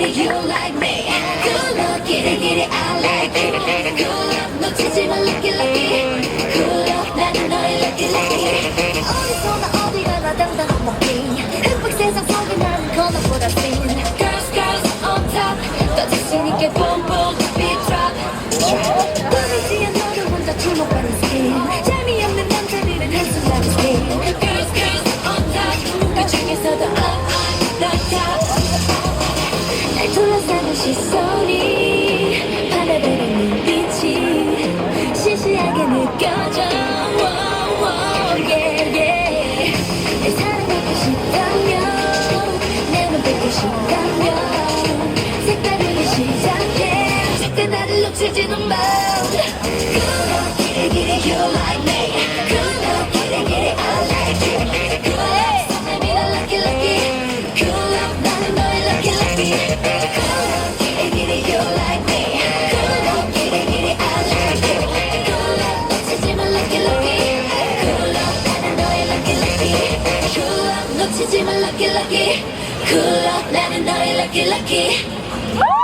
it, you like me. Good luck, get it, get it, I like you. Good luck, 놓치지 마, lucky, lucky. Good luck, 나는 너의 lucky, lucky. 어디서나 어디 가나 당당한 walking. 흑백 세상 속에 나는 거나보다 thin. Girls, girls on top. 더 자신 있게 boom, boom, beat drop. 보이지 않아도 혼자 주목받는 스킨. 재미없는 남자들은 한순간 skin. Girls, girls on top. 그 중에서도 up, up, 시작해. 절대 나를 놓치지는 마 놓치지 마, lucky, lucky Good luck, 나는 너의 lucky, lucky